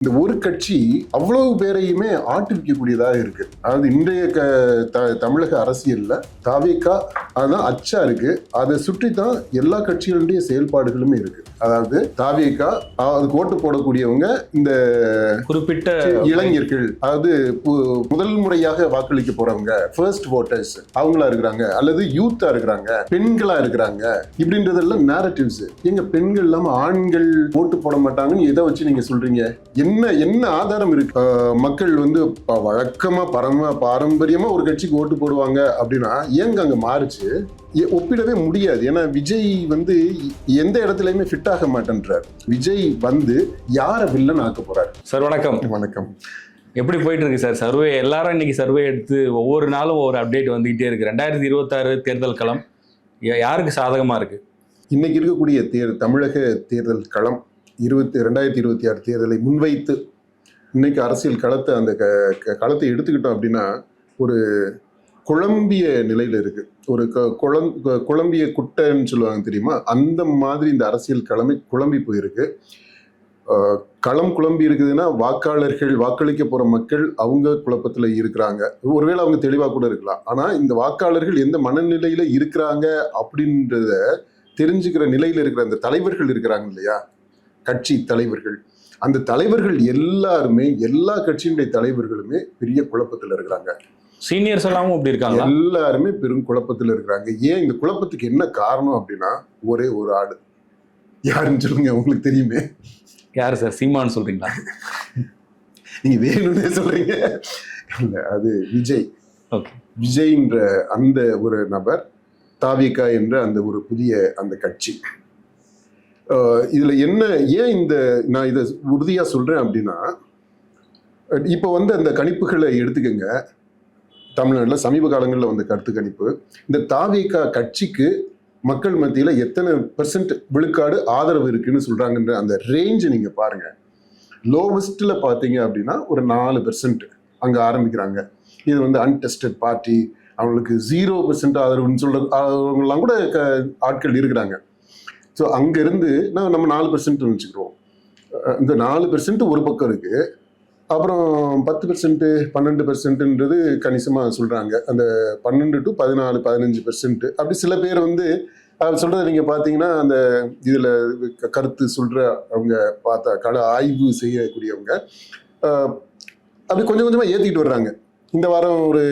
இந்த ஒரு கட்சி அவ்வளவு பேரையுமே ஆட்டுவிக்கக்கூடியதாக இருக்கு. அதாவது இன்றைய க த- தமிழக அரசியல்ல தாவேக்கா அதுதான் அச்சா இருக்கு. அதை சுற்றி தான் எல்லா கட்சிகளுடைய செயல்பாடுகளுமே இருக்கு. அதாவது தாவேக்கா அதுக்கு ஓட்டு போடக்கூடியவங்க இந்த குறிப்பிட்ட இளைஞர்கள் அதாவது முதல் முறையாக வாக்களிக்க போறவங்க ஃபர்ஸ்ட் ஓட்டர்ஸ் அவங்களா இருக்கிறாங்க. அல்லது யூத்தா இருக்கிறாங்க பெண்களா இருக்கிறாங்க இப்படின்றதெல்லாம் நேரட்டிவ்ஸ் எங்க பெண்கள் இல்லாம ஆண்கள் ஓட்டு போட மாட்டாங்கன்னு எதை வச்சு நீங்க சொல்றீங்க? என்ன என்ன ஆதாரம் இருக்கு? மக்கள் வந்து வழக்கமா பரம பாரம்பரியமா ஒரு கட்சிக்கு ஓட்டு போடுவாங்க அப்படின்னா ஏங்க அங்க மாறுச்சு? ஒப்பிடவே முடியாது. ஏன்னா விஜய் வந்து எந்த இடத்துலயுமே ஃபிட் ஆக மாட்டேன்றார். விஜய் வந்து யாரை வில்லன் ஆக்க போறாரு? சார் வணக்கம். வணக்கம். எப்படி போயிட்டு இருக்கு சார்? சர்வே எல்லாரும் இன்னைக்கு சர்வே எடுத்து ஒவ்வொரு நாளும் ஒவ்வொரு அப்டேட் வந்துகிட்டே இருக்கு. ரெண்டாயிரத்தி இருபத்தாறு தேர்தல் களம் யாருக்கு சாதகமா இருக்கு? இன்னைக்கு இருக்கக்கூடிய தேர் தமிழக தேர்தல் களம் இருபத்தி ரெண்டாயிரத்தி இருபத்தி ஆறு தேர்தலை முன்வைத்து இன்னைக்கு அரசியல் களத்தை அந்த க க- களத்தை எடுத்துக்கிட்டோம் அப்படின்னா ஒரு குழம்பிய நிலையில இருக்கு. ஒரு க- குழம் குழம்பிய குட்டைன்னு சொல்லுவாங்க தெரியுமா? அந்த மாதிரி இந்த அரசியல் களமை குழம்பி போயிருக்கு. களம் குழம்பி இருக்குதுன்னா வாக்காளர்கள் வாக்களிக்க போற மக்கள் அவங்க குழப்பத்துல இருக்கிறாங்க. ஒருவேளை அவங்க தெளிவா கூட இருக்கலாம். ஆனா இந்த வாக்காளர்கள் எந்த மனநிலையில இருக்கிறாங்க அப்படின்றத தெரிஞ்சுக்கிற நிலையில இருக்கிற அந்த தலைவர்கள் இருக்கிறாங்க இல்லையா? கட்சி தலைவர்கள். அந்த தலைவர்கள் எல்லாருமே எல்லா கட்சியினுடைய தலைவர்களுமே பெரிய குழப்பத்துல இருக்கிறாங்க. சீனியர்ஸ் எல்லாமும் அப்படி இருக்காங்களா? எல்லாருமே பெரும் குழப்பத்துல இருக்கிறாங்க. ஏன் இந்த குழப்பத்துக்கு என்ன காரணம் அப்படின்னா ஒரே ஒரு ஆடு. யாருன்னு சொல்லுங்க உங்களுக்கு தெரியுமே. யாரு சார்? சீமான்னு சொல்றீங்களா? நீங்க வேணும்னே சொல்றீங்க. இல்ல அது விஜய். ஓகே. விஜய்ன்ற அந்த ஒரு நபர் தாவிகா என்ற அந்த ஒரு புதிய அந்த கட்சி. இதில் என்ன ஏன் இந்த நான் இதை உறுதியாக சொல்கிறேன் அப்படின்னா இப்போ வந்து அந்த கணிப்புகளை எடுத்துக்கோங்க. தமிழ்நாட்டில் சமீப காலங்களில் வந்த கருத்து கணிப்பு. இந்த தாவிகா கட்சிக்கு மக்கள் மத்தியில் எத்தனை பெர்சன்ட் விழுக்காடு ஆதரவு இருக்குன்னு சொல்கிறாங்கன்ற அந்த ரேஞ்சை நீங்கள் பாருங்கள் லோவஸ்ட்டில் பார்த்தீங்க அப்படின்னா ஒரு நாலு பெர்சன்ட் அங்கே ஆரம்பிக்கிறாங்க. இது வந்து அன்டெஸ்டட் பார்ட்டி அவங்களுக்கு ஜீரோ பெர்சன்ட் ஆதரவுன்னு சொல்கிற அவங்கெல்லாம் கூட க- ஆட்கள் இருக்கிறாங்க. ஸோ அங்கேருந்து நான் நம்ம நாலு பெர்சன்ட்னு வச்சுக்கிறோம். இந்த நாலு பெர்சன்ட் ஒரு பக்கம் இருக்குது அப்புறம் பத்து பெர்சன்ட்டு பன்னெண்டு பெர்சன்ட்டுன்றது கணிசமாக சொல்கிறாங்க அந்த பன்னெண்டு டு பதினாலு பதினஞ்சு பெர்சன்ட்டு அப்படி சில பேர் வந்து அவர் சொல்கிறத நீங்கள் பார்த்தீங்கன்னா அந்த இதில் கருத்து சொல்கிற அவங்க பார்த்தா கள ஆய்வு செய்யக்கூடியவங்க அப்படி கொஞ்சம் கொஞ்சமாக ஏற்றிக்கிட்டு வர்றாங்க. இந்த வாரம் ஒரு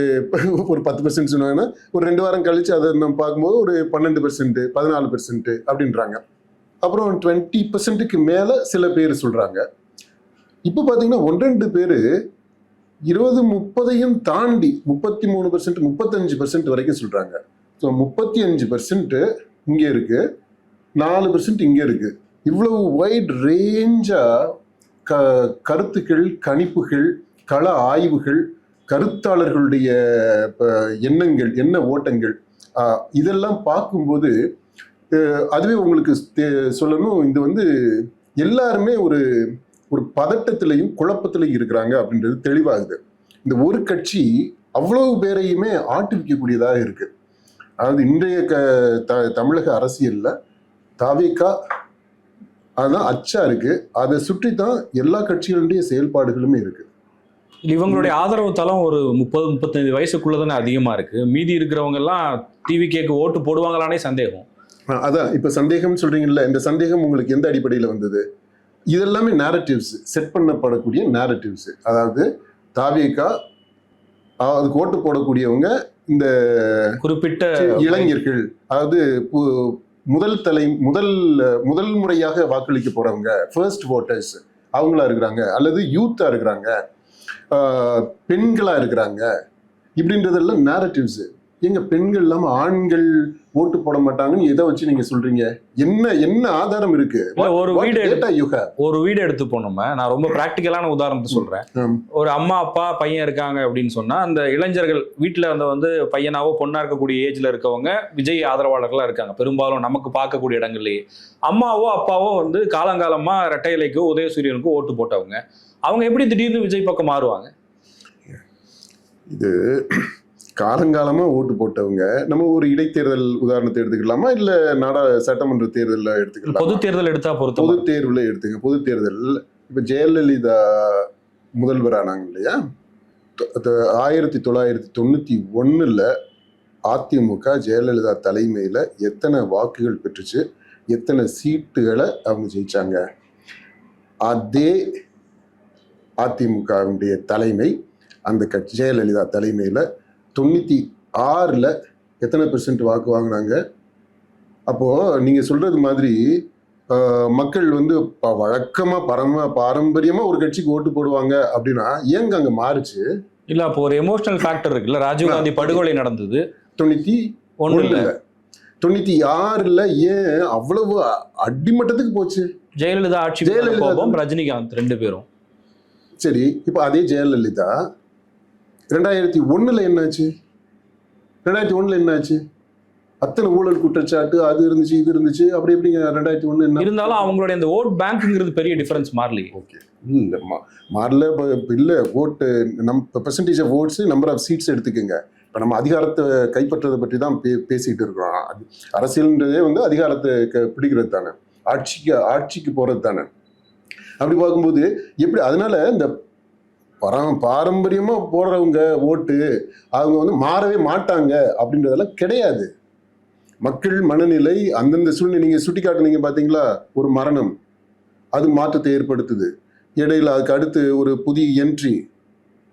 ஒரு பத்து பெர்சன்ட் சொன்னாங்கன்னா ஒரு ரெண்டு வாரம் கழிச்சு அதை நம்ம பார்க்கும்போது ஒரு பன்னெண்டு பெர்சன்ட் பதினாலு பெர்சன்ட் அப்படின்றாங்க. அப்புறம் டுவெண்ட்டி பெர்சன்ட்டுக்கு மேலே சில பேர் சொல்கிறாங்க இப்போ பார்த்தீங்கன்னா ஒன்று ரெண்டு பேர் இருபது முப்பதையும் தாண்டி முப்பத்தி மூணு பெர்சன்ட் முப்பத்தஞ்சு பெர்சன்ட் வரைக்கும் சொல்கிறாங்க ஸோ முப்பத்தி அஞ்சு பெர்சன்ட்டு இங்கே இருக்குது நாலு பெர்சன்ட் இங்கே இருக்குது இவ்வளவு வைட் ரேஞ்சாக க கருத்துக்கள் கணிப்புகள் கள ஆய்வுகள் கருத்தாளர்களுடைய எண்ணங்கள் என்ன ஓட்டங்கள் இதெல்லாம் பார்க்கும்போது அதுவே உங்களுக்கு சொல்லணும் இது வந்து எல்லாருமே ஒரு ஒரு பதட்டத்திலையும் குழப்பத்திலையும் இருக்கிறாங்க அப்படின்றது தெளிவாகுது. இந்த ஒரு கட்சி அவ்வளவு பேரையுமே ஆட்டுவிக்கக்கூடியதாக இருக்கு. அதாவது இன்றைய க த- தமிழக அரசியலில் தாவேக்கா அதுதான் அச்சா இருக்கு. அதை சுற்றி தான் எல்லா கட்சிகளுடைய செயல்பாடுகளுமே இருக்கு. இவங்களுடைய ஆதரவு தளம் ஒரு முப்பது முப்பத்தஞ்சு வயசுக்குள்ள தானே அதிகமா இருக்கு. மீதி இருக்கிறவங்க எல்லாம் டிவி கேக்கு ஓட்டு போடுவாங்களானே சந்தேகம். அதான் இப்ப சந்தேகம் சொல்றீங்கல்ல இந்த சந்தேகம் உங்களுக்கு எந்த அடிப்படையில் வந்தது? இதெல்லாமே நேரட்டிவ்ஸ் செட் பண்ணப்படக்கூடிய நேரட்டிவ்ஸ் அதாவது தாவேக்கா அதுக்கு ஓட்டு போடக்கூடியவங்க இந்த குறிப்பிட்ட இளைஞர்கள் அதாவது முதல் தலை முதல் முதல் முறையாக வாக்களிக்க போறவங்க ஃபர்ஸ்ட் ஓட்டர்ஸ் அவங்களா இருக்கிறாங்க அல்லது யூத்தா இருக்கிறாங்க. ஆஹ் பெண்களா இருக்கிறாங்க இப்படின்றதெல்லாம் நேரட்டிவ்ஸ் எங்க பெண்கள் இல்லாம ஆண்கள் ஓட்டு போட மாட்டாங்கன்னு எதை வச்சு நீங்க சொல்றீங்க? என்ன என்ன ஆதாரம் இருக்கு? ஒரு வீடு எடுத்து- ஒரு வீடு எடுத்துப்போம் நம்ம நான் ரொம்ப பிராக்டிக்கலான உதாரணத்தை சொல்றேன். ஒரு அம்மா அப்பா பையன் இருக்காங்க அப்படின்னு சொன்னா அந்த இளைஞர்கள் வீட்டுல அந்த வந்து பையனாவோ பொண்ணா இருக்கக்கூடிய ஏஜ்ல இருக்கவங்க விஜய் ஆதரவாளர்களா இருக்காங்க. பெரும்பாலும் நமக்கு பார்க்கக்கூடிய இடங்கள்லயே. அம்மாவோ அப்பாவோ வந்து காலங்காலமா ரெட்டை இலைக்கோ உதயசூரியனுக்கோ ஓட்டு போட்டவங்க. அவங்க எப்படி திடீர்னு விஜய் பக்கம் மாறுவாங்க? இது காலங்காலமா ஓட்டு போட்டவங்க நம்ம ஒரு இடைத்தேர்தல் உதாரணத்தை எடுத்துக்கலாமா? இல்ல நாடா சட்டமன்ற தேர்தலில் எடுத்துக்கலாமா? பொது தேர்தல் எடுத்தா பொறுத்த பொது தேர்வுல எடுத்துங்க பொது தேர்தல். இப்போ ஜெயலலிதா முதல்வரானாங்க இல்லையா? ஆயிரத்தி தொள்ளாயிரத்தி தொண்ணூற்றி ஒன்றில் அதிமுக ஜெயலலிதா தலைமையில் எத்தனை வாக்குகள் பெற்றுச்சு எத்தனை சீட்டுகளை அவங்க ஜெயிச்சாங்க? அதே அதிமுகவுடைய தலைமை அந்த கட்சி ஜெயலலிதா தலைமையில் தொண்ணூற்றி ஆறில் எத்தனை பெர்சன்ட் வாக்கு வாங்கினாங்க? அப்போது நீங்கள் சொல்கிறது மாதிரி மக்கள் வந்து ப- வழக்கமா பரம பாரம்பரியமா ஒரு கட்சிக்கு ஓட்டு போடுவாங்க அப்படின்னா ஏங்க அங்க மாறுச்சு? இல்ல அப்போ ஒரு எமோஷனல் ஃபேக்டர் இருக்குல்ல ராஜீவ் காந்தி படுகொலை நடந்தது. இல்ல ஒண்ணுல தொண்ணூத்தி ஆறுல ஏன் அவ்வளவு அடிமட்டத்துக்கு போச்சு? ஜெயலலிதா ஆட்சி ஜெயலலிதா ரஜினிகாந்த் ரெண்டு பேரும். சரி இப்போ அதே ஜெயலலிதா ரெண்டாயிரத்தி ஒண்ணுல என்னாச்சு? ரெண்டாயிரத்தி ஒண்ணுல என்னாச்சு? அத்தனை ஊழல் குற்றச்சாட்டு அது இருந்துச்சு இது இருந்துச்சு அப்படி எப்படிங்க ரெண்டாயிரத்தி ஒண்ணு என்ன? இருந்தாலும் அவங்களுடைய அந்த ஓட் பேங்க்ங்கிறது பெரிய டிஃபரன்ஸ் மாறலையே. ஓகே. இல்லை மா மாறல இப்போ இல்லை ஓட்டு நம் percentage of votes number of seats எடுத்துக்கோங்க. இப்போ நம்ம அதிகாரத்தை கைப்பற்றதை பற்றி தான் பே பேசிக்கிட்டு இருக்கிறோம். அரசியல்ன்றதே வந்து அதிகாரத்தை க பிடிக்கிறது தானே ஆட்சிக்கு ஆட்சிக்கு போகிறது தானே அப்படி பார்க்கும்போது எப்படி அதனால இந்த பரா பாரம்பரியமாக போடுறவங்க ஓட்டு அவங்க வந்து மாறவே மாட்டாங்க அப்படின்றதெல்லாம் கிடையாது. மக்கள் மனநிலை அந்தந்த சூழ்நிலை நீங்கள் சுட்டி காட்டுனீங்க பார்த்தீங்களா ஒரு மரணம். அது மாற்றத்தை ஏற்படுத்துது. இடையில அதுக்கு அடுத்து ஒரு புதிய என்ட்ரி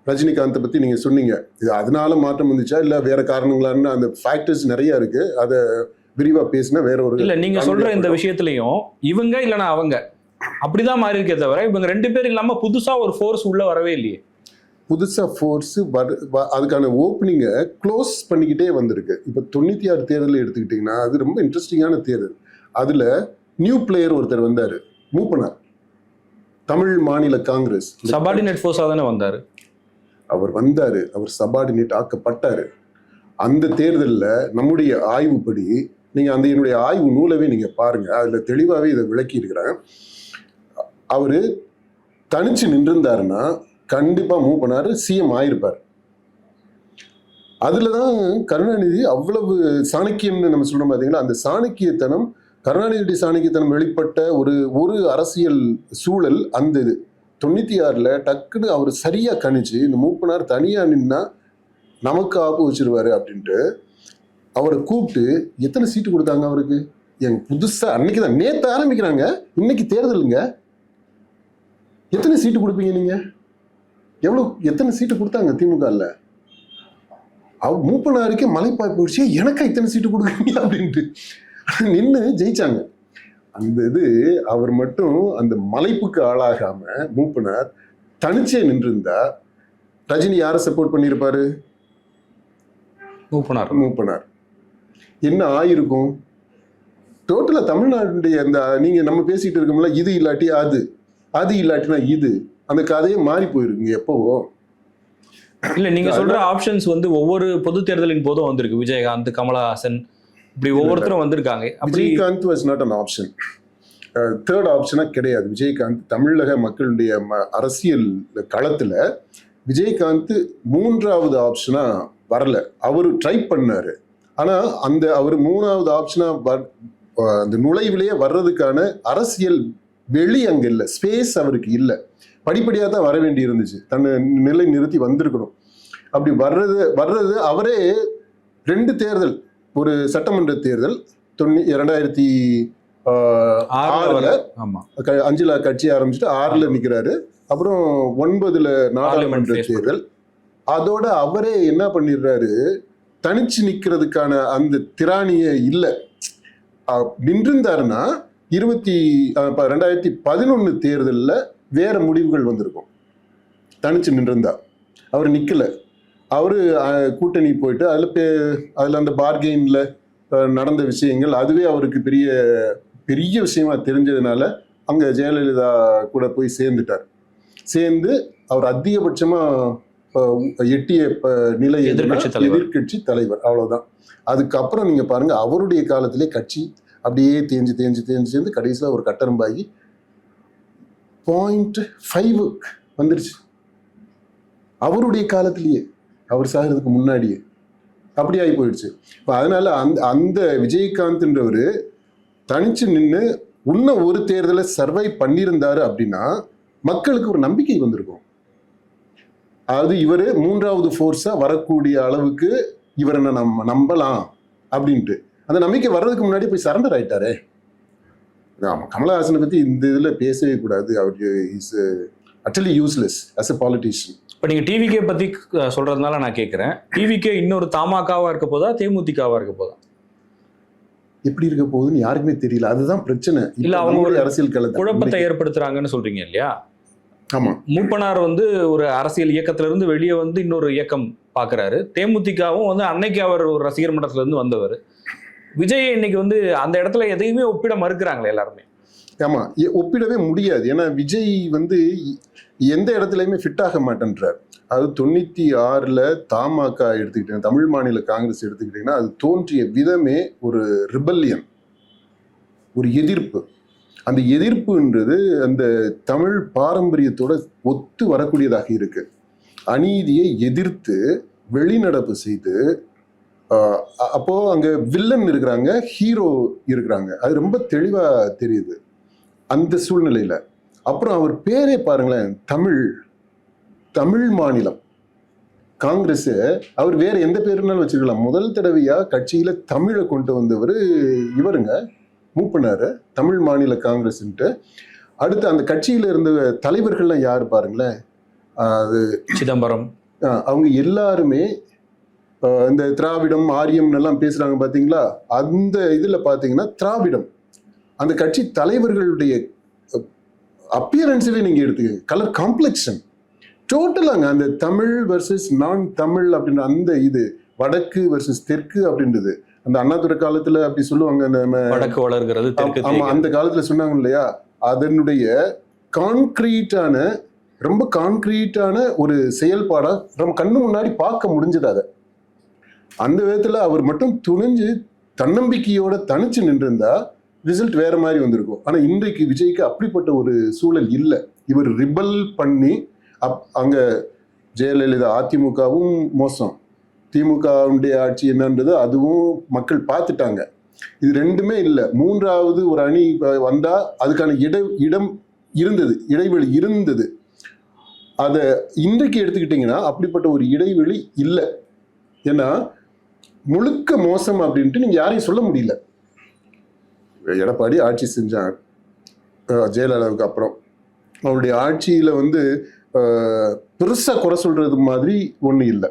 ரஜினிகாந்தை பற்றி நீங்கள் சொன்னீங்க. இது அதனால மாற்றம் வந்துச்சா? இல்லை வேற காரணங்களான்னு அந்த ஃபேக்டர்ஸ் நிறைய இருக்கு. அதை விரிவாக பேசினா வேற ஒரு இல்ல நீங்க சொல்ற இந்த விஷயத்திலையும் இவங்க இல்லனா அவங்க அப்படிதான் மாறி இருக்கே தவிர இவங்க ரெண்டு பேர் இல்லாம புதுசா ஒரு ஃபோர்ஸ் உள்ள வரவே இல்லையே. புதுசாக ஃபோர்ஸு அதுக்கான ஓப்பனிங்கை க்ளோஸ் பண்ணிக்கிட்டே வந்திருக்கு. இப்போ தொண்ணூற்றி ஆறு தேர்தல் எடுத்துக்கிட்டிங்கன்னா அது ரொம்ப இன்ட்ரெஸ்டிங்கான தேர்தல். அதில் நியூ பிளேயர் ஒருத்தர் வந்தார் மூப்பனார். தமிழ் மாநில காங்கிரஸ். சபார்டினேட் ஃபோர்ஸா தானே வந்தாரு. அவர் வந்தார் அவர் சபார்டினேட் ஆக்கப்பட்டார். அந்த தேர்தலில் நம்முடைய ஆய்வுப்படி நீங்கள் அந்த என்னுடைய ஆய்வு நூலவே நீங்கள் பாருங்கள் அதில் தெளிவாகவே இதை விளக்கி இருக்கிறேன் அவர் தனிச்சு நின்றிருந்தாருன்னா கண்டிப்பாக மூவ் பண்ணார் சிஎம் ஆயிருப்பார். அதில் தான் கருணாநிதி அவ்வளவு சாணக்கியம்னு நம்ம சொல்கிறோம் பார்த்தீங்களா அந்த சாணக்கியத்தனம் கருணாநிதியுடைய சாணக்கியத்தனம் வெளிப்பட்ட ஒரு ஒரு அரசியல் சூழல் அந்த இது. தொண்ணூற்றி ஆறில் டக்குன்னு அவர் சரியாக கணிச்சு இந்த மூப்பனார் தனியாக நின்னா நமக்கு ஆப்பு வச்சிருவாரு அப்படின்ட்டு அவரை கூப்பிட்டு எத்தனை சீட்டு கொடுத்தாங்க அவருக்கு? எங்க புதுசாக அன்னைக்கு தான் நேற்று ஆரம்பிக்கிறாங்க இன்னைக்கு தேர்தலுங்க. எத்தனை சீட்டு கொடுப்பீங்க நீங்கள் எவ்வளோ எத்தனை சீட்டு கொடுத்தாங்க திமுகவில் அவ மூப்பனாருக்கே மலைப்பாய் போயிடுச்சு எனக்கா இத்தனை சீட்டு கொடுக்குறீங்க அப்படின்ட்டு. நின்று ஜெயிச்சாங்க. அந்த இது அவர் மட்டும் அந்த மலைப்புக்கு ஆளாகாம மூப்பனார் தனிச்சே நின்றிருந்தா ரஜினி யாரை சப்போர்ட் பண்ணியிருப்பாரு? மூவ் பண்ணாரு மூப்பனார். என்ன ஆயிருக்கும்? டோட்டலா தமிழ்நாட்டுடைய அந்த நீங்க நம்ம பேசிட்டு இருக்கோம்ல இது இல்லாட்டி அது. அது இல்லாட்டினா இது அந்த கதையே மாறி போயிருக்குங்க எப்பவோ. இல்ல நீங்க சொல்ற ஆப்ஷன்ஸ் வந்து ஒவ்வொரு பொது தேர்தலின் போதும் வந்திருக்கு. விஜயகாந்த் கமலஹாசன் இப்படி ஒவ்வொருத்தரும் வந்திருக்காங்க. Vijayakanth was not an option third ஆப்ஷனாக கிடையாது. விஜயகாந்த் தமிழக மக்களுடைய ம- அரசியல் களத்தில் விஜயகாந்த் மூன்றாவது ஆப்ஷனாக வரல. அவர் ட்ரை பண்ணாரு. ஆனால் அந்த அவர் மூணாவது ஆப்ஷனாக வ அந்த நுழைவிலேயே வர்றதுக்கான அரசியல் வெளி அங்கே இல்லை. ஸ்பேஸ் அவருக்கு இல்லை. படிப்படியாக தான் வர வேண்டி இருந்துச்சு. தன்னை நிலை நிறுத்தி வந்திருக்கணும். அப்படி வர்றது வர்றது அவரே ரெண்டு தேர்தல். ஒரு சட்டமன்ற தேர்தல் தொண்ணூ இரண்டாயிரத்தி ஆறுல அஞ்சுல கட்சி ஆரம்பிச்சுட்டு ஆறுல நிக்கிறாரு. அப்புறம் ஒன்பதுல நாடாளுமன்ற தேர்தல். அதோட அவரே என்ன பண்ணிடுறாரு? தனிச்சு நிக்கிறதுக்கான அந்த திராணியே இல்லை. நின்றிருந்தாருன்னா இருபத்தி ரெண்டாயிரத்தி பதினொன்னு தேர்தல்ல வேற முடிவுகள் வந்திருக்கும். தனிச்சு நின்றிருந்தா. அவர் நிக்கல. அவரு கூட்டணி போயிட்டு அதுல பே- அதுல அந்த பார்கெயின்ல நடந்த விஷயங்கள் அதுவே அவருக்கு பெரிய பெரிய விஷயமா தெரிஞ்சதுனால அங்க ஜெயலலிதா கூட போய் சேர்ந்துட்டார். சேர்ந்து அவர் அதிகபட்சமா அஹ், எட்டிய நிலை எதுனா எதிர்க்கட்சி தலைவர். அவ்வளவுதான். அதுக்கப்புறம் நீங்க பாருங்க அவருடைய காலத்திலே கட்சி அப்படியே தேஞ்சு தேஞ்சு தேஞ்சு சேர்ந்து கடைசியில் ஒரு கட்டரம்பாகி பாயிண்ட் ஃபைவ் வந்துருச்சு. அவருடைய காலத்திலேயே அவர் சாகிறதுக்கு முன்னாடியே அப்படி ஆகி போயிடுச்சு. இப்போ அதனால் அந்த அந்த விஜயகாந்த்ன்றவர் தனிச்சு நின்று இன்னும் ஒரு தேர்தலை சர்வை பண்ணியிருந்தாரு அப்படின்னா மக்களுக்கு ஒரு நம்பிக்கை வந்திருக்கும். அதாவது இவர் மூன்றாவது ஃபோர்ஸாக வரக்கூடிய அளவுக்கு இவரை நம்ம நம்பலாம் அப்படின்ட்டு. அந்த நம்பிக்கை வர்றதுக்கு முன்னாடி போய் சரண்டர் ஆயிட்டாரே. ஆமா கமலஹாசனை பத்தி இந்த இதுல பேசவே கூடாது. அவர் is utterly useless as a politician இப்போ நீங்க டிவிகே பத்தி அஹ், சொல்றதுனால நான் கேட்கிறேன் டிவிகே இன்னொரு தமாகாவா இருக்க போதா தேமுதிகவா இருக்க போதா? எப்படி இருக்க போகுதுன்னு யாருக்குமே தெரியல. அதுதான் பிரச்சனை. இல்ல, அவங்க நம்மளுடைய ஒரு அரசியல் களத்தில் குழப்பத்தை ஏற்படுத்துறாங்கன்னு சொல்றீங்க இல்லையா? ஆமா. மூப்பனார் வந்து ஒரு அரசியல் இயக்கத்துல இருந்து வெளியே வந்து இன்னொரு இயக்கம் பாக்குறாரு. தேமுதிகவும் வந்து அன்னைக்கு அவர் ஒரு ரசிகர் மன்றத்துல இருந்து வந்தவர். விஜய் இன்னைக்கு வந்து அந்த இடத்துல எதையுமே ஒப்பிட மறுக்கிறாங்களே எல்லாருமே. ஆமா ஒப்பிடவே முடியாது. ஏன்னா விஜய் வந்து எந்த இடத்துலயுமே ஃபிட் ஆக மாட்டேன்றார். அது தொண்ணூத்தி ஆறுல தமாக எடுத்துக்கிட்டீங்க தமிழ் மாநில காங்கிரஸ் எடுத்துக்கிட்டீங்கன்னா அது தோன்றிய விதமே ஒரு ரிபல்லியன் ஒரு எதிர்ப்பு. அந்த எதிர்ப்புன்றது அந்த தமிழ் பாரம்பரியத்தோட ஒத்து வரக்கூடியதாக இருக்கு. அநீதியை எதிர்த்து வெளிநடப்பு செய்து ஆஹ் அ- அப்போ அங்க வில்லன் இருக்கிறாங்க ஹீரோ இருக்கிறாங்க. அது ரொம்ப தெளிவா தெரியுது. அந்த சூழ்நிலையில. அப்புறம் அவர் பேரே பாருங்களேன் தமிழ் தமிழ் மாநிலம். காங்கிரஸ் அவர் வேற எந்த பேருனாலும் வச்சுக்கலாம். முதல் தடவையா கட்சியில தமிழை கொண்டு வந்தவர் இவருங்க. மூப்பனாரு தமிழ் மாநில காங்கிரஸ்ன்ட்டு. அடுத்து அந்த கட்சியில இருந்த தலைவர்கள்லாம் யார் பாருங்களேன்? அது சிதம்பரம். அவங்க எல்லாருமே இந்த திராவிடம் ஆரியம் எல்லாம் பேசுறாங்க பாத்தீங்களா? அந்த இதுல பாத்தீங்கன்னா திராவிடம். அந்த கட்சி தலைவர்களுடைய அப்பியரன்ஸவே நீங்க எடுத்துக்க கலர் காம்ப்ளெக்ஷன் டோட்டலாங்க அந்த தமிழ் வர்சஸ் நான் தமிழ் அப்படின்ற அந்த இது வடக்கு வர்சஸ் தெற்கு அப்படின்றது. அந்த அண்ணாதுரை காலத்துல அப்படி சொல்லுவாங்க நம்ம வடக்கு வளர்கிறது ஆமா. அந்த காலத்துல சொன்னாங்க இல்லையா? அதனுடைய கான்கிரீட்டான ரொம்ப கான்கிரீட்டான ஒரு செயல்பாடா நம்ம கண்ணு முன்னாடி பார்க்க முடிஞ்சது அதை. அந்த விதத்தில் அவர் மட்டும் துணிஞ்சு தன்னம்பிக்கையோட தனிச்சு நின்றிருந்தா ரிசல்ட் வேற மாதிரி வந்திருக்கும். ஆனா இன்றைக்கு விஜய்க்கு அப்படிப்பட்ட ஒரு சூழல் இல்லை. இவர் ரிபல் பண்ணி அப் அங்கே ஜெயலலிதா அதிமுகவும் மோசம். திமுகவுடைய ஆட்சி என்னன்றது அதுவும் மக்கள் பார்த்துட்டாங்க. இது ரெண்டுமே இல்லை. மூன்றாவது ஒரு அணி வந்தால் வந்தா அதுக்கான இட இடம் இருந்தது. இடைவெளி இருந்தது. அதை இன்றைக்கு எடுத்துக்கிட்டிங்கன்னா அப்படிப்பட்ட ஒரு இடைவெளி இல்லை. ஏன்னா முழுக்க மோசம் அப்படின்ட்டு நீங்க யாரையும் சொல்ல முடியல. எடப்பாடி ஆட்சி செஞ்சாங்க ஜெயலலிதாவுக்கு அப்புறம். அவருடைய ஆட்சியில வந்து பெருசாக குறை சொல்றது மாதிரி ஒன்றும் இல்லை.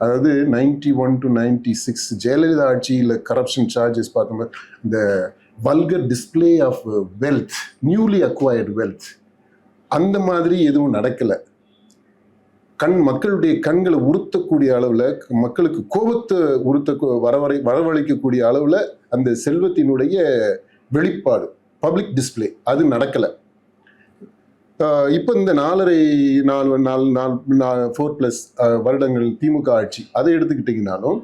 அதாவது ninety one to ninety six Jayalalithaa ஆட்சியில் கரப்ஷன் சார்ஜஸ் பார்க்கும்போது இந்த vulgar display of wealth newly acquired wealth அந்த மாதிரி எதுவும் நடக்கலை. கண் மக்களுடைய கண்களை உறுத்தக்கூடிய அளவில் மக்களுக்கு கோபத்தை உறுத்த வரவரை வரவழைக்கக்கூடிய அளவில் அந்த செல்வத்தினுடைய வெளிப்பாடு பப்ளிக் டிஸ்ப்ளே அது நடக்கலை. இப்போ இந்த நாலரை நாலு நாலு நாலு ஃபோர் ப்ளஸ் வருடங்கள் திமுக ஆட்சி அதை எடுத்துக்கிட்டிங்கனாலும்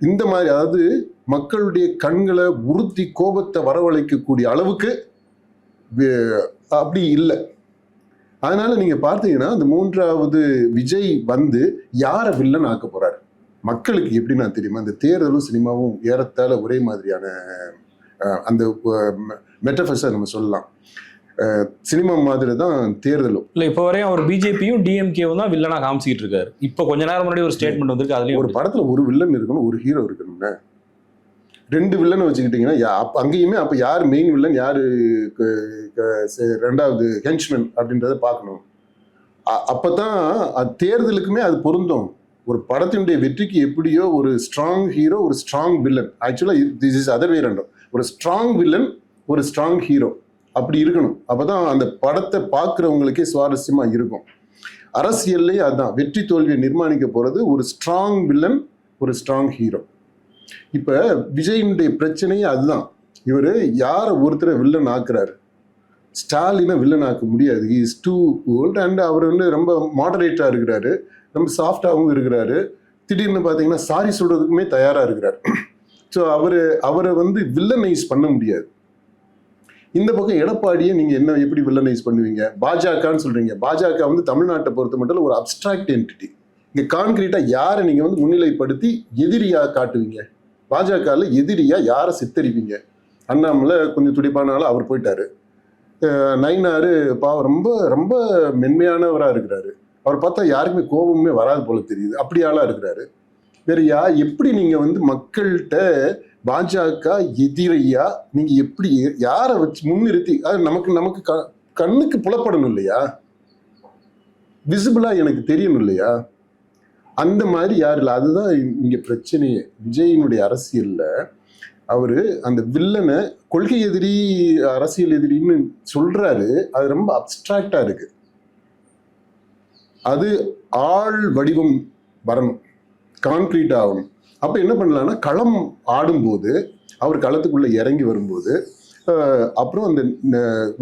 இந்த மாதிரி அதாவது மக்களுடைய கண்களை உறுத்தி கோபத்தை வரவழைக்கக்கூடிய அளவுக்கு அப்படி இல்லை. அதனால நீங்க பார்த்தீங்கன்னா அந்த மூன்றாவது விஜய் வந்து யாரை வில்லன் ஆக்க போறாரு? மக்களுக்கு எப்படின்னா தெரியுமா? இந்த தேர்தலும் சினிமாவும் ஏறத்தாழ ஒரே மாதிரியான அந்த மெட்டஃபர்ஸை நம்ம சொல்லலாம். சினிமா மாதிரி தான் தேர்தலும். இல்ல இப்ப வரையும் அவர் பிஜேபியும் டிஎம்கேவும் தான் வில்லனா காமிச்சிட்டு இருக்காரு. இப்ப கொஞ்ச நேரம் முன்னாடி ஒரு ஸ்டேட்மெண்ட் வந்திருக்கு ஒரு அதுலயும் படத்துல ஒரு வில்லன் இருக்கணும் ஒரு ஹீரோ இருக்கணும்ல? ரெண்டு வில்லன் வச்சுக்கிட்டீங்கன்னா அப்போ அங்கேயுமே அப்போ யார் மெயின் வில்லன் யார் க- க- செ- ரெண்டாவது ஹென்ச்மேன் அப்படின்றத பார்க்கணும். அப்போ தான் அது தேர்தலுக்குமே அது பொருந்தும். ஒரு படத்தினுடைய வெற்றிக்கு எப்படியோ ஒரு ஸ்ட்ராங் ஹீரோ ஒரு ஸ்ட்ராங் வில்லன் ஆக்சுவலாக திஸ் இஸ் அதர் வே ரெண்டும் ஒரு ஸ்ட்ராங் வில்லன் ஒரு ஸ்ட்ராங் ஹீரோ அப்படி இருக்கணும். அப்போ தான் அந்த படத்தை பார்க்குறவங்களுக்கே சுவாரஸ்யமாக இருக்கும். அரசியல்லே அதுதான் வெற்றி தோல்வியை நிர்மாணிக்க போகிறது ஒரு ஸ்ட்ராங் வில்லன் ஒரு ஸ்ட்ராங் ஹீரோ இப்ப விஜயினுடைய பிரச்சனையே அதுதான். இவர் யாரை ஒருத்தரை வில்லன் ஆக்குறாரு? ஸ்டாலினை வில்லன் ஆக்க முடியாது. இஸ் டூ ஓல்ட் அண்ட் அவர் வந்து ரொம்ப மாடரேட்டா இருக்கிறாரு. ரொம்ப சாஃப்டாகவும் இருக்கிறாரு. திடீர்னு பார்த்தீங்கன்னா சாரி சொல்றதுக்குமே தயாரா இருக்கிறார். ஸோ அவர் அவரை வந்து வில்லனைஸ் பண்ண முடியாது. இந்த பக்கம் எடப்பாடியை நீங்க என்ன எப்படி வில்லனைஸ் பண்ணுவீங்க? பாஜகன்னு சொல்றீங்க. பாஜக வந்து தமிழ்நாட்டை பொறுத்த மட்டும் ஒரு அப்ட்ராக்ட் என்டிட்டி இங்கே கான்கிரீட்டாக யாரை நீங்க வந்து முன்னிலைப்படுத்தி எதிரியா காட்டுவீங்க? பாஜகவில் எதிரியாக யாரை சித்தரிப்பீங்க? அண்ணாமலை கொஞ்சம் துடிப்பானாலும் அவர் போயிட்டாரு. நைனாரு நயினாரு பாவம் ரொம்ப ரொம்ப மென்மையானவராக இருக்கிறாரு. அவர் பார்த்தா யாருக்குமே கோபமே வராது போல தெரியுது. அப்படி ஆளா இருக்கிறாரு. வேற யா எப்படி நீங்கள் வந்து மக்கள்கிட்ட பாஜக எதிரையா நீங்கள் எப்படி யாரை வச்சு முன்னிறுத்தி அது நமக்கு நமக்கு க- கண்ணுக்கு புலப்படணும் இல்லையா? விசிபிளாக எனக்கு தெரியணும் இல்லையா? அந்த மாதிரி யார் இல்லை. அதுதான் இங்கே பிரச்சனையே. விஜயினுடைய அரசியலில் அவர் அந்த வில்லனை கொள்கை எதிரி அரசியல் எதிரின்னு சொல்கிறாரு அது ரொம்ப அப்டிராக்டா இருக்குது அது ஆள் வடிவம் வரணும். கான்க்ரீட் ஆகணும். அப்போ என்ன பண்ணலாம்னா களம் ஆடும்போது அவர் களத்துக்குள்ளே இறங்கி வரும்போது அப்புறம் அந்த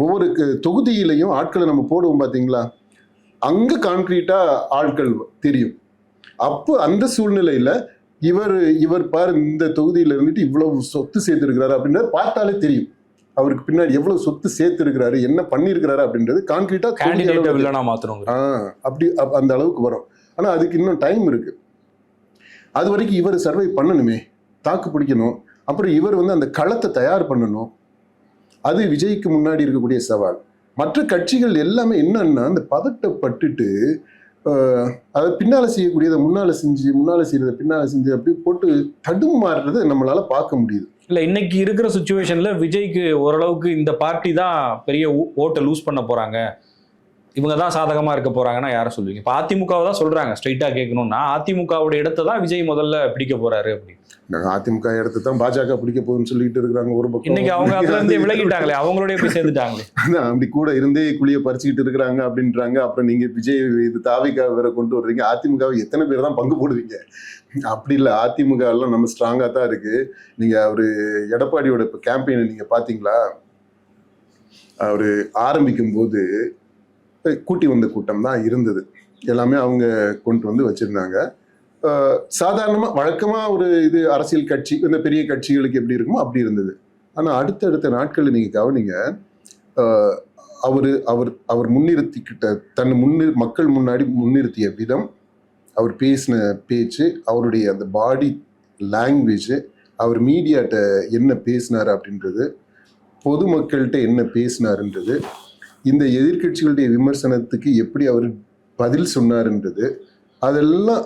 ஒவ்வொரு தொகுதியிலையும் ஆட்களை நம்ம போடுவோம் பார்த்தீங்களா அங்கே கான்க்ரீட்டாக ஆட்கள் தெரியும். அப்போ அந்த சூழ்நிலையில இவர் இவர் பாரு இந்த தொகுதியில இருந்துட்டு இவ்வளவு சொத்து சேர்த்திருக்கிறாரு அப்படின்றது பார்த்தாலே தெரியும். அவருக்கு பின்னாடி எவ்வளவு சொத்து சேர்த்திருக்கிறாரு என்ன பண்ணியிருக்கிறாரு அப்படின்றது கான்கிரீட்டா தொகுதி கேண்டிடேட்டை வில்லனா மாத்துறோங்க ஆ அப்படி அப்- அந்த அளவுக்கு வரும். ஆனா அதுக்கு இன்னும் டைம் இருக்கு. அது வரைக்கும் இவர் சர்வை பண்ணணுமே தாக்கு பிடிக்கணும். அப்புறம் இவர் வந்து அந்த களத்தை தயார் பண்ணணும். அது விஜய்க்கு முன்னாடி இருக்கக்கூடிய சவால். மற்ற கட்சிகள் எல்லாமே என்னன்னா அந்த பதட்டப்பட்டுட்டு அதை பின்னால் செய்யக்கூடியதை முன்னால செஞ்சு முன்னால் செய்யறதை பின்னால் செஞ்சு அப்படி போட்டு தடுமாறுறதை நம்மளால் பார்க்க முடியுது. இல்லை இன்னைக்கு இருக்கிற சுச்சுவேஷனில் விஜய்க்கு ஓரளவுக்கு இந்த பார்ட்டி தான் பெரிய ஓ- ஓட்டை லூஸ் பண்ண போகிறாங்க இவங்க தான் சாதகமா இருக்க போறாங்கன்னா யாரை சொல்லுவீங்க? இப்போ அதிமுகவை தான் சொல்றாங்க ஸ்ட்ரைட்டா கேட்கணும்னா அதிமுகவோட இடத்தை தான் விஜய் முதல்ல பிடிக்க போறாரு அப்படி நாங்க அதிமுக இடத்து தான் பாஜக பிடிக்க போகுதுன்னு சொல்லிட்டு இருக்கிறாங்க ஒரு பக்கம். இன்னைக்கு அவங்க அதுல இருந்து விலகிட்டாங்களே அவங்களோட போய் சேர்ந்துட்டாங்களே. அதான் அப்படி கூட இருந்தே குழிய பறிச்சுக்கிட்டு இருக்கிறாங்க அப்படின்றாங்க. அப்புறம் நீங்க விஜய் இது தாவிகா வேற கொண்டு வர்றீங்க. அதிமுகவை எத்தனை பேர் தான் பங்கு போடுவீங்க? அப்படி இல்லை அதிமுக எல்லாம் நம்ம ஸ்ட்ராங்கா தான் இருக்கு. நீங்க அவரு எடப்பாடியோட இப்போ கேம்பெயினை நீங்க பாத்தீங்களா? அவரு ஆரம்பிக்கும் போது கூட்டி வந்த கூட்டம் தான் இருந்தது. எல்லாமே அவங்க கொண்டு வந்து வச்சுருந்தாங்க. சாதாரணமாக வழக்கமாக ஒரு இது அரசியல் கட்சி இந்த பெரிய கட்சிகளுக்கு எப்படி இருக்குமோ அப்படி இருந்தது. ஆனால் அடுத்தடுத்த நாட்களில் நீங்கள் கவனிங்க அவர் அவர் அவர் முன்னிறுத்திக்கிட்ட தன் முன்னி மக்கள் முன்னாடி முன்னிறுத்திய விதம் அவர் பேசின பேச்சு அவருடைய அந்த பாடி லாங்குவேஜ் அவர் மீடியாட்ட என்ன பேசினார் அப்படின்றது பொதுமக்கள்கிட்ட என்ன பேசினாருன்றது இந்த எதிர்க்கட்சிகளுடைய விமர்சனத்துக்கு எப்படி அவர் பதில் சொன்னார்ன்றது அதெல்லாம்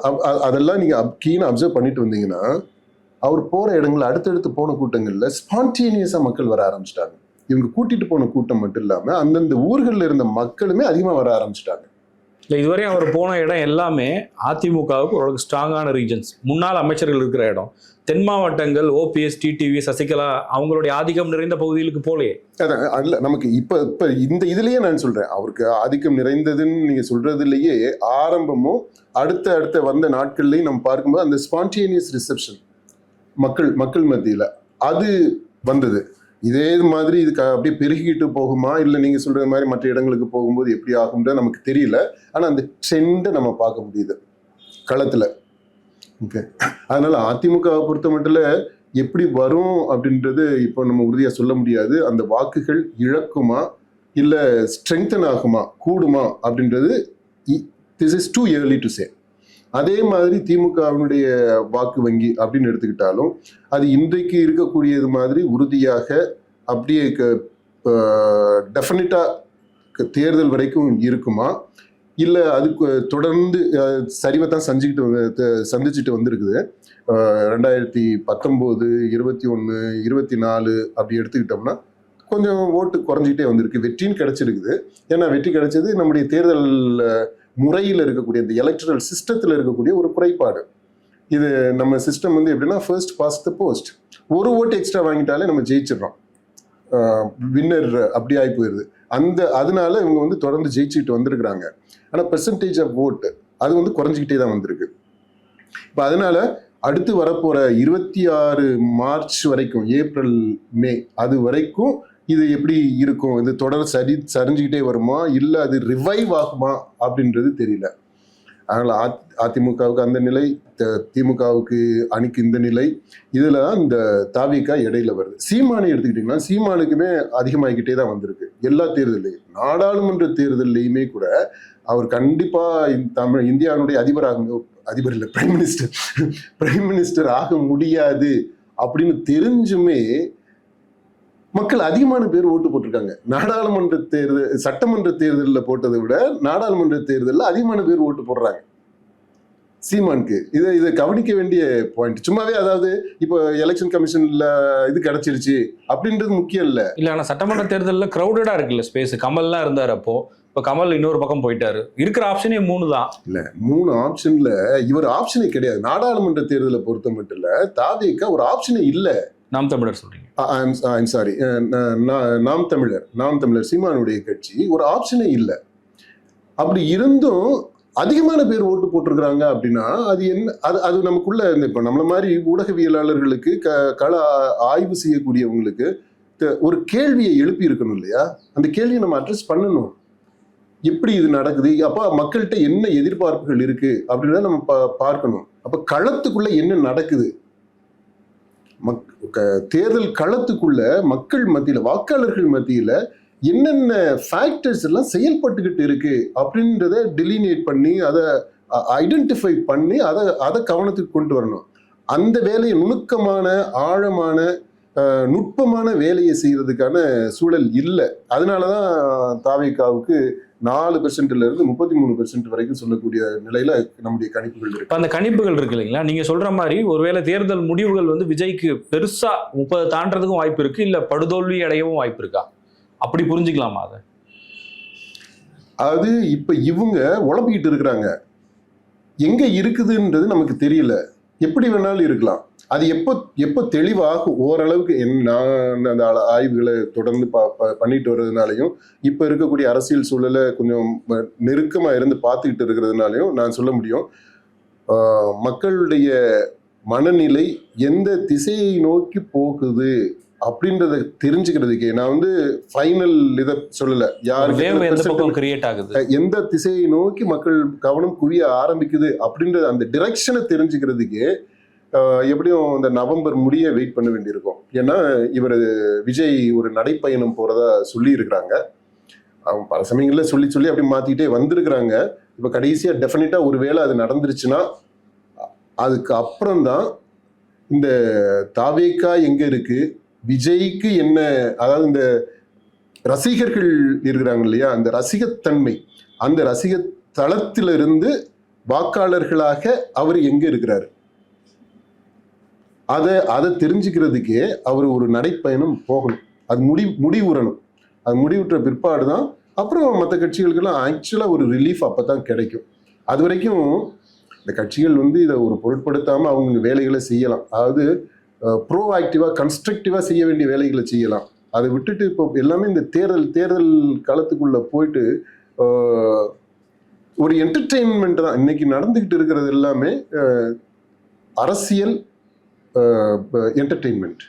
அதெல்லாம் நீங்கள் கீனாக அப்சர்வ் பண்ணிட்டு வந்தீங்கன்னா அவர் போகிற இடங்கள் அடுத்தடுத்து போன கூட்டங்களில் ஸ்பான்டேனியஸாக மக்கள் வர ஆரம்பிச்சிட்டாங்க. இவங்க கூட்டிட்டு போன கூட்டம் மட்டும் இல்லாமல் அந்தந்த ஊர்களில் இருந்த மக்களுமே அதிகமாக வர ஆரம்பிச்சிட்டாங்க. இல்லை இதுவரையும் அவர் போன இடம் எல்லாமே அதிமுகவுக்கு ஓரளவுக்கு ஸ்ட்ராங்கான ரீஜன்ஸ் முன்னாள் அமைச்சர்கள் இருக்கிற இடம். தென் மாவட்டங்கள் ஓபிஎஸ் டிடிவி சசிகலா அவங்களுடைய ஆதிக்கம் நிறைந்த பகுதிகளுக்கு போலையே. அதான் அல்ல நமக்கு இப்ப இப்ப இந்த இதுலயே நான் சொல்றேன். அவருக்கு ஆதிக்கம் நிறைந்ததுன்னு நீங்க சொல்றதுலயே ஆரம்பமும் அடுத்த அடுத்த வந்த நாட்கள்லையும் நம்ம பார்க்கும்போது அந்த ஸ்பான்டேனியஸ் ரிசப்ஷன் மக்கள் மக்கள் மத்தியில அது வந்தது. இதே மாதிரி இது அப்படியே பெருகிட்டு போகுமா? இல்லை நீங்க சொல்ற மாதிரி மற்ற இடங்களுக்கு போகும்போது எப்படி ஆகும்ன்ற நமக்கு தெரியல. ஆனா அந்த ட்ரெண்டை நம்ம பார்க்க முடியுது. களத்துல. ஓகே. அதனால அதிமுகவை பொறுத்த மட்டும் எப்படி வரும் அப்படின்றது இப்போ நம்ம உறுதியாக சொல்ல முடியாது. அந்த வாக்குகள் இழக்குமா? இல்லை ஸ்ட்ரெங்தன் ஆகுமா? கூடுமா? அப்படின்றது this is too early to say அதே மாதிரி திமுகவினுடைய வாக்கு வங்கி அப்படின்னு எடுத்துக்கிட்டாலும் அது இன்றைக்கு இருக்கக்கூடியது மாதிரி உறுதியாக அப்படியே டெஃபினட்டாக தேர்தல் வரைக்கும் இருக்குமா? இல்லை அதுக்கு தொடர்ந்து சரிவை தான் சந்திக்கிட்டு சந்திச்சுட்டு வந்திருக்குது. ரெண்டாயிரத்தி பத்தொம்போது இருபத்தி ஒன்று இருபத்தி நாலு அப்படி எடுத்துக்கிட்டோம்னா கொஞ்சம் ஓட்டு குறைஞ்சிக்கிட்டே வந்திருக்கு. வெற்றின்னு கிடைச்சிருக்குது. ஏன்னா வெற்றி கிடைச்சது நம்முடைய தேர்தல் முறையில் இருக்கக்கூடிய இந்த எலக்ட்ரல் சிஸ்டத்தில் இருக்கக்கூடிய ஒரு குறைபாடு. இது நம்ம சிஸ்டம் வந்து எப்படின்னா ஃபர்ஸ்ட் பாஸ்ட் த போஸ்ட் ஒரு ஓட்டு எக்ஸ்ட்ரா வாங்கிட்டாலே நம்ம ஜெயிச்சிடறோம். வின்னர் அப்படி ஆகி போயிடுது அந்த அதனால இவங்க வந்து தொடர்ந்து ஜெயிச்சுக்கிட்டு வந்திருக்கிறாங்க. ஆனால் பெர்சன்டேஜ் ஆஃப் ஓட்டு அது வந்து குறைஞ்சிக்கிட்டே தான் வந்திருக்கு. இப்போ அதனால அடுத்து வரப்போகிற இருபத்தி ஆறு மார்ச் வரைக்கும் ஏப்ரல் மே அது வரைக்கும் இது எப்படி இருக்கும்? இது தொடர் சரி சரிஞ்சுக்கிட்டே வருமா? இல்லை அது ரிவைவ் ஆகுமா? அப்படின்றது தெரியல. அதனால் அதிமுகவுக்கு அந்த நிலை த- திமுகவுக்கு அணிக்கு இந்த நிலை இதில் தான் இந்த தாவிக்கா இடையில வருது. சீமானை எடுத்துக்கிட்டிங்கன்னா சீமானுக்குமே அதிகமாகிக்கிட்டே தான் வந்திருக்கு. எல்லா தேர்தலையும் நாடாளுமன்ற தேர்தல்லையுமே கூட அவர் கண்டிப்பாக தமிழ் இந்தியாவினுடைய அதிபராக அதிபர் இல்லை பிரைம் மினிஸ்டர் பிரைம் மினிஸ்டர் ஆக முடியாது அப்படின்னு தெரிஞ்சுமே மக்கள் அதிகமான பேர் ஓட்டு போட்டிருக்காங்க. நாடாளுமன்ற தேர்தல் சட்டமன்ற தேர்தலில் போட்டதை விட நாடாளுமன்ற தேர்தலில் அதிகமான பேர் ஓட்டு போடுறாங்க. சீமானுக்கு. இதை இதை கவனிக்க வேண்டிய பாயிண்ட் சும்மாவே அதாவது இப்போ எலெக்ஷன் கமிஷன்ல இது கிடைச்சிருச்சு அப்படின்றது முக்கியம் இல்லை. இல்லை ஆனால் சட்டமன்ற தேர்தலில் க்ரௌடடாக இருக்குல்ல ஸ்பேஸ் கமல்லாம் இருந்தார் அப்போ. இப்போ கமல் இன்னொரு பக்கம் போயிட்டாரு. இருக்கிற ஆப்ஷனே மூணு தான். மூணு ஆப்ஷன்ல இவர் ஆப்ஷனே கிடையாது. நாடாளுமன்ற தேர்தலை பொறுத்த மட்டும் இல்ல தாவேக்கா ஒரு ஆப்ஷனே இல்ல. நாம் தமிழர் சொல்றீங்க. சாரி நாம் தமிழர் நாம் தமிழர் சீமானுடைய கட்சி ஒரு ஆப்ஷனே இல்லை. அப்படி இருந்தும் அதிகமான பேர் ஓட்டு போட்டிருக்கிறாங்க அப்படின்னா அது என்ன அது அது நமக்குள்ள இப்போ நம்மள மாதிரி ஊடகவியலாளர்களுக்கு க கள ஆய்வு செய்யக்கூடியவங்களுக்கு ஒரு கேள்வியை எழுப்பி இருக்கணும் இல்லையா? அந்த கேள்வியை நம்ம அட்ரஸ் பண்ணணும். எப்படி இது நடக்குது? அப்போ மக்கள்கிட்ட என்ன எதிர்பார்ப்புகள் இருக்கு? அப்படின்றத நம்ம பா- பார்க்கணும். அப்போ களத்துக்குள்ள என்ன நடக்குது? மக் க- தேர்தல் களத்துக்குள்ள மக்கள் மத்தியில் வாக்காளர்கள் மத்தியில் என்னென்ன ஃபேக்டர்ஸ் எல்லாம் செயல்பட்டுக்கிட்டு இருக்கு? அப்படின்றத டெலினியேட் பண்ணி அதை ஐடென்டிஃபை பண்ணி அதை அதை கவனத்துக்கு கொண்டு வரணும். அந்த வேலையை நுணுக்கமான ஆழமான நுட்பமான வேலையை செய்கிறதுக்கான சூழல் இல்லை. அதனால தான் தாவிகாவுக்கு நாலு பெர்சென்ட்ல இருந்து முப்பத்தி மூணு பெர்சென்ட் வரைக்கும் சொல்லக்கூடிய நிலையில நம்முடைய கணிப்புகள் இருக்கு. அந்த கணிப்புகள் இருக்கு இல்லைங்களா? நீங்க சொல்ற மாதிரி ஒருவேளை தேர்தல் முடிவுகள் வந்து விஜய்க்கு பெருசா முப்பது தாண்டறதுக்கும் வாய்ப்பு இருக்கு இல்ல படுதோல்வி அடையவும் வாய்ப்பு இருக்கா? அப்படி புரிஞ்சுக்கலாமா அதை? அது இப்ப இவங்க உழப்பிக்கிட்டு இருக்கிறாங்க. எங்க இருக்குதுன்றது நமக்கு தெரியல. எப்படி வேணாலும் இருக்கலாம். அது எப்போ எப்போ தெளிவாகும் ஓரளவுக்கு என் நான் அந்த ஆய்வுகளை தொடர்ந்து பா பண்ணிட்டு வர்றதுனாலையும் இப்போ இருக்கக்கூடிய அரசியல் சூழலை கொஞ்சம் ம- நெருக்கமா இருந்து பார்த்துக்கிட்டு இருக்கிறதுனாலையும் நான் சொல்ல முடியும். மக்களுடைய மனநிலை எந்த திசையை நோக்கி போகுது அப்படின்றத தெரிஞ்சுக்கிறதுக்கே நான் வந்து ஃபைனல் இதை சொல்லல. யாருக்கு எந்த percent பக்கம் கிரியேட் ஆகுது? எந்த திசையை நோக்கி மக்கள் கவனம் குவிய ஆரம்பிக்குது அப்படின்ற அந்த டிரெக்ஷனை தெரிஞ்சுக்கிறதுக்கே எப்படியும் இந்த நவம்பர் முடிய வெயிட் பண்ண வேண்டியிருக்கும். ஏன்னா இவர் விஜய் ஒரு நடைப்பயணம் போகிறதா சொல்லி இருக்கிறாங்க அவங்க பல சமயங்களில் சொல்லி சொல்லி அப்படி மாத்திக்கிட்டே வந்திருக்கிறாங்க. கடைசியாக டெஃபனெட்டாக ஒரு வேளை அது நடந்துருச்சுன்னா அதுக்கு அப்புறம்தான் இந்த தாவேக்கா எங்கே இருக்குது விஜய்க்கு என்ன அதாவது இந்த ரசிகர்கள் இருக்கிறாங்க இல்லையா? அந்த ரசிகத்தன்மை அந்த ரசிக தளத்திலிருந்து வாக்காளர்களாக அவர் எங்கே இருக்கிறாரு? அதை அதை தெரிஞ்சுக்கிறதுக்கே அவர் ஒரு நடைப்பயணம் போகணும். அது முடி முடிவுறணும். அது முடிவுற்ற பிற்பாடு தான் அப்புறம் மற்ற கட்சிகளுக்கெல்லாம் ஆக்சுவலாக ஒரு ரிலீஃப் அப்போ தான் கிடைக்கும். அது வரைக்கும் இந்த கட்சிகள் வந்து இதை ஒரு பொருட்படுத்தாமல் அவங்க வேலைகளை செய்யலாம். அதாவது ப்ரோ ஆக்டிவாக கன்ஸ்ட்ரக்டிவாக செய்ய வேண்டிய வேலைகளை செய்யலாம். அதை விட்டுட்டு இப்போ எல்லாமே இந்த தேர்தல் தேர்தல் காலத்துக்குள்ளே போயிட்டு ஒரு என்டர்டெயின்மெண்ட் தான். இன்னைக்கு நடந்துக்கிட்டு இருக்கிறது எல்லாமே அரசியல் என்டர்டெயின்மெண்ட்